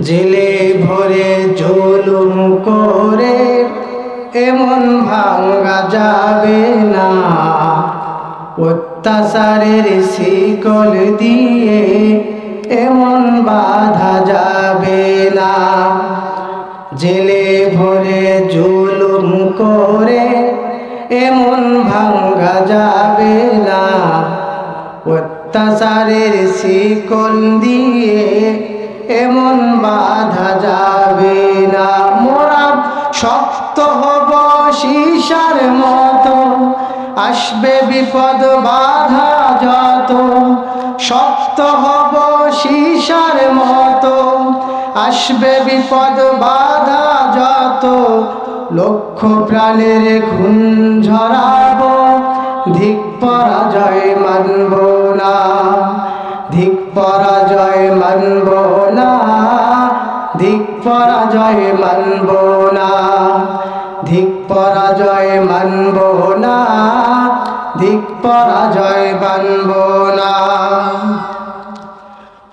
জেলে ভরে জুলুম করে এমন ভাঙ্গা যাবে না। অত্যাচারের শিকল দিয়ে এমন বাধা যাবে না। জেলে ভরে জুলুম করে এমন ভাঙ্গা যাবে না। অত্যাচারের শিকল দিয়ে এমন বাধা যাবে না। মোরা শক্ত হব শিশার মতো, আসবে বিপদ, বাধা যত। শক্ত হব শিশার মতো, আসবে বিপদ, বাধা যত। লক্ষ প্রাণের খুন ঝরাব, ধিক পরাজয় মানব না। ধিক পরাজয় মানব পরাজয় মানব না। ধিক পরাজয় মানব না। ধিক পরাজয় মানব না।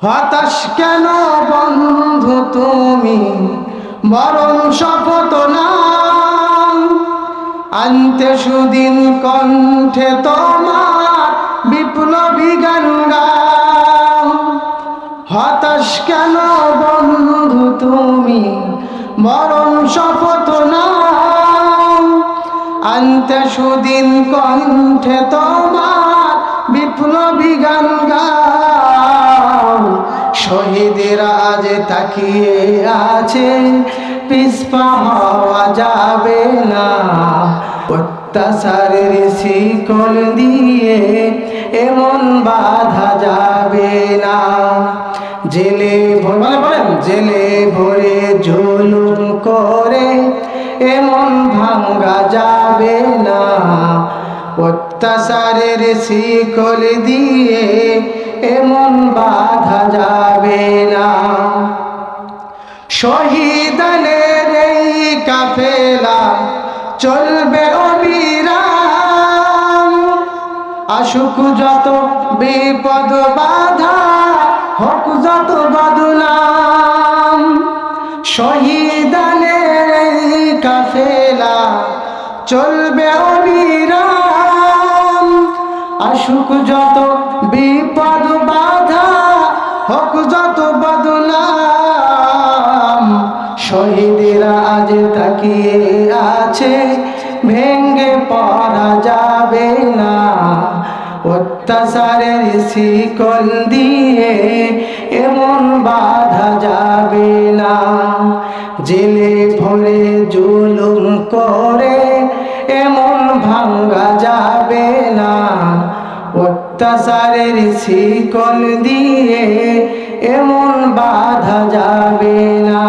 হতাশ কেন বন্ধু তুমি? মরণ শপথ না। আনতে সুদিন কণ্ঠে তোমার বিপ্লবী গান মরণ শপথ না আনতে সুদিন কণ্ঠে তোমার বিপ্লবী গান শহীদের আজ তাকিয়ে আছে, পিসপা হওয়া যাবে না। অত্যাচারের শিকল দিয়ে এমন বাধা যাবে না। জেলে ভরে জেলে ভরে জুলুম করে, এমন ভাঙ্গা যাবে না। অত্যাচারের শিকল দিয়ে এমন বাধা যাবে না। শহীদানের এই কাফেলা চলবে অবিরাম। আসুক যত বিপদ বাধা, হোক যত বদনাম। এই কাফেলা, চলবে অবিরাম। আসুক যত বিপদ বাধা, হোক যত শহীদেরা আজ তাকিয়ে আছে, ভেঙ্গে পড়া যাবে না। অত্যাচারের শিকল দিয়ে এমন বাধা যাবে না। জেলে ভরে অত্যাচারের শিকল দিয়ে এমন বাধা যাবে না।